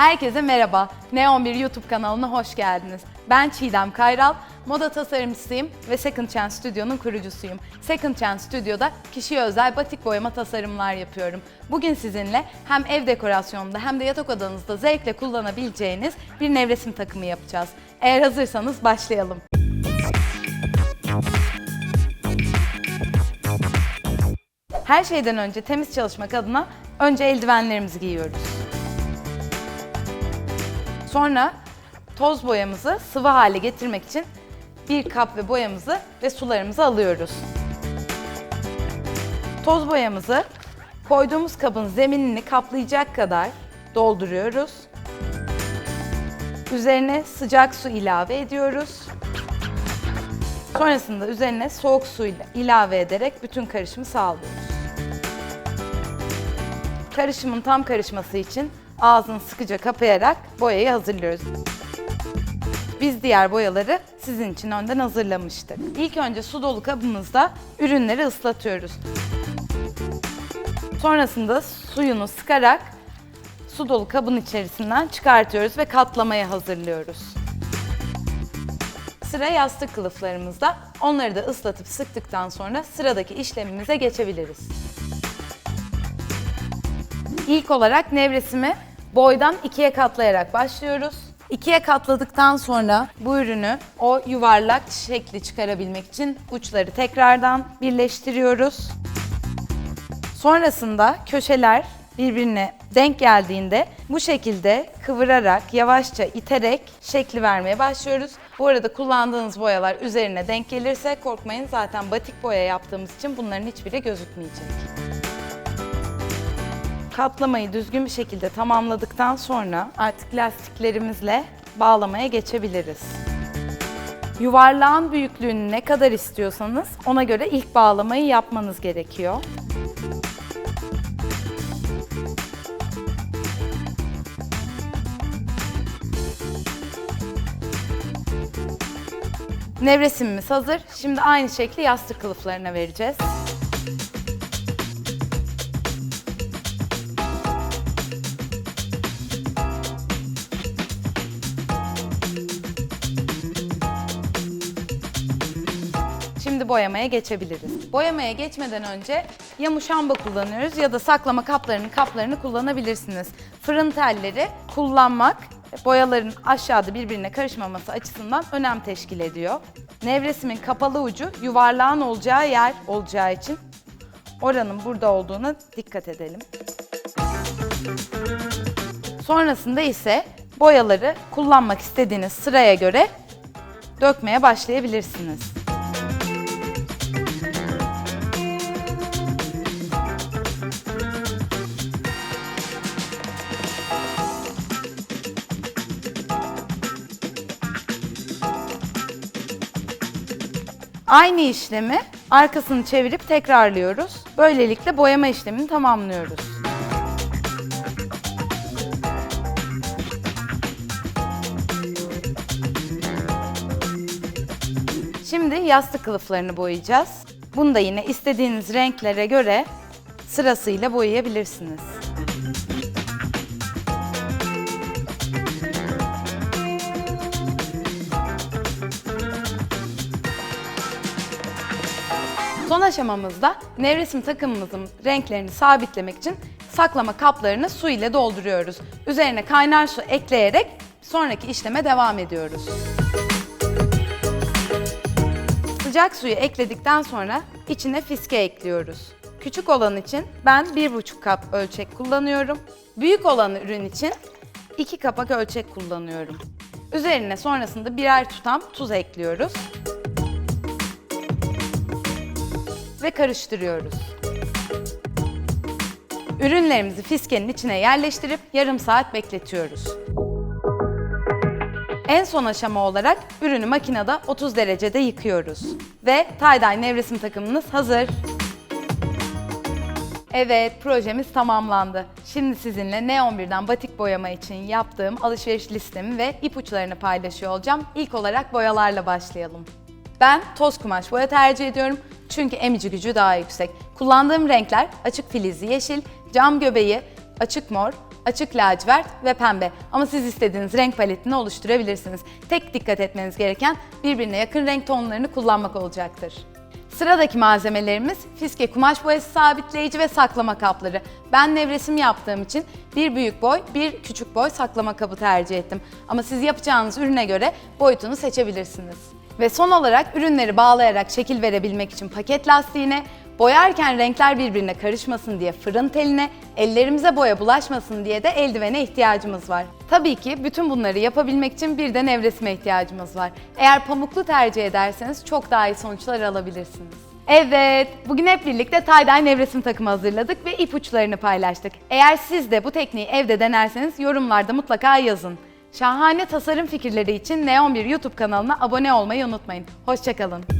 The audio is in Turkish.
Herkese merhaba. Neon 1 YouTube kanalına hoş geldiniz. Ben Çiğdem Kayral, moda tasarımcısıyım ve Second Chance Stüdyo'nun kurucusuyum. Second Chance Stüdyo'da kişiye özel batik boyama tasarımlar yapıyorum. Bugün sizinle hem ev dekorasyonunda hem de yatak odanızda zevkle kullanabileceğiniz bir nevresim takımı yapacağız. Eğer hazırsanız başlayalım. Her şeyden önce temiz çalışmak adına önce eldivenlerimizi giyiyoruz. Sonra toz boyamızı sıvı hale getirmek için bir kap ve boyamızı ve sularımızı alıyoruz. Toz boyamızı koyduğumuz kabın zeminini kaplayacak kadar dolduruyoruz. Üzerine sıcak su ilave ediyoruz. Sonrasında üzerine soğuk su ilave ederek bütün karışımı sağlıyoruz. Karışımın tam karışması için ağzını sıkıca kapayarak boyayı hazırlıyoruz. Biz diğer boyaları sizin için önden hazırlamıştık. İlk önce su dolu kabımızda ürünleri ıslatıyoruz. Sonrasında suyunu sıkarak su dolu kabın içerisinden çıkartıyoruz ve katlamaya hazırlıyoruz. Sıra yastık kılıflarımızda. Onları da ıslatıp sıktıktan sonra sıradaki işlemimize geçebiliriz. İlk olarak nevresimi boydan ikiye katlayarak başlıyoruz. İkiye katladıktan sonra bu ürünü o yuvarlak şekli çıkarabilmek için uçları tekrardan birleştiriyoruz. Sonrasında köşeler birbirine denk geldiğinde bu şekilde kıvırarak, yavaşça iterek şekli vermeye başlıyoruz. Bu arada kullandığınız boyalar üzerine denk gelirse korkmayın zaten batik boya yaptığımız için bunların hiçbiri gözükmeyecek. Katlamayı düzgün bir şekilde tamamladıktan sonra artık lastiklerimizle bağlamaya geçebiliriz. Yuvarlağın büyüklüğünü ne kadar istiyorsanız ona göre ilk bağlamayı yapmanız gerekiyor. Nevresimimiz hazır. Şimdi aynı şekli yastık kılıflarına vereceğiz. Şimdi boyamaya geçebiliriz. Boyamaya geçmeden önce ya muşamba kullanıyoruz ya da saklama kaplarını kaplarını kullanabilirsiniz. Fırın telleri kullanmak boyaların aşağıda birbirine karışmaması açısından önem teşkil ediyor. Nevresimin kapalı ucu yuvarlağın olacağı yer olacağı için oranın burada olduğuna dikkat edelim. Sonrasında ise boyaları kullanmak istediğiniz sıraya göre dökmeye başlayabilirsiniz. Aynı işlemi arkasını çevirip tekrarlıyoruz. Böylelikle boyama işlemini tamamlıyoruz. Şimdi yastık kılıflarını boyayacağız. Bunu da yine istediğiniz renklere göre sırasıyla boyayabilirsiniz. Son aşamamızda nevresim takımımızın renklerini sabitlemek için saklama kaplarını su ile dolduruyoruz. Üzerine kaynar su ekleyerek sonraki işleme devam ediyoruz. Sıcak suyu ekledikten sonra içine fiske ekliyoruz. Küçük olan için ben 1,5 kap ölçek kullanıyorum. Büyük olan ürün için 2 kapak ölçek kullanıyorum. Üzerine sonrasında birer tutam tuz ekliyoruz. Ve karıştırıyoruz. Ürünlerimizi fiskenin içine yerleştirip yarım saat bekletiyoruz. En son aşama olarak ürünü makinede 30 derecede yıkıyoruz. Ve tie-dye nevresim takımınız hazır. Evet, projemiz tamamlandı. Şimdi sizinle Neon 1'den batik boyama için yaptığım alışveriş listemi ve ipuçlarını paylaşıyor olacağım. İlk olarak boyalarla başlayalım. Ben toz kumaş boya tercih ediyorum çünkü emici gücü daha yüksek. Kullandığım renkler açık filizli yeşil, cam göbeği, açık mor, açık lacivert ve pembe. Ama siz istediğiniz renk paletini oluşturabilirsiniz. Tek dikkat etmeniz gereken birbirine yakın renk tonlarını kullanmak olacaktır. Sıradaki malzemelerimiz fiske kumaş boyası sabitleyici ve saklama kapları. Ben nevresim yaptığım için bir büyük boy, bir küçük boy saklama kabı tercih ettim. Ama siz yapacağınız ürüne göre boyutunu seçebilirsiniz. Ve son olarak ürünleri bağlayarak şekil verebilmek için paket lastiğine, boyarken renkler birbirine karışmasın diye fırın teline, ellerimize boya bulaşmasın diye de eldivene ihtiyacımız var. Tabii ki bütün bunları yapabilmek için bir de nevresime ihtiyacımız var. Eğer pamuklu tercih ederseniz çok daha iyi sonuçlar alabilirsiniz. Evet, bugün hep birlikte tie-dye nevresim takımı hazırladık ve ipuçlarını paylaştık. Eğer siz de bu tekniği evde denerseniz yorumlarda mutlaka yazın. Şahane tasarım fikirleri için Neon 1 YouTube kanalına abone olmayı unutmayın. Hoşçakalın.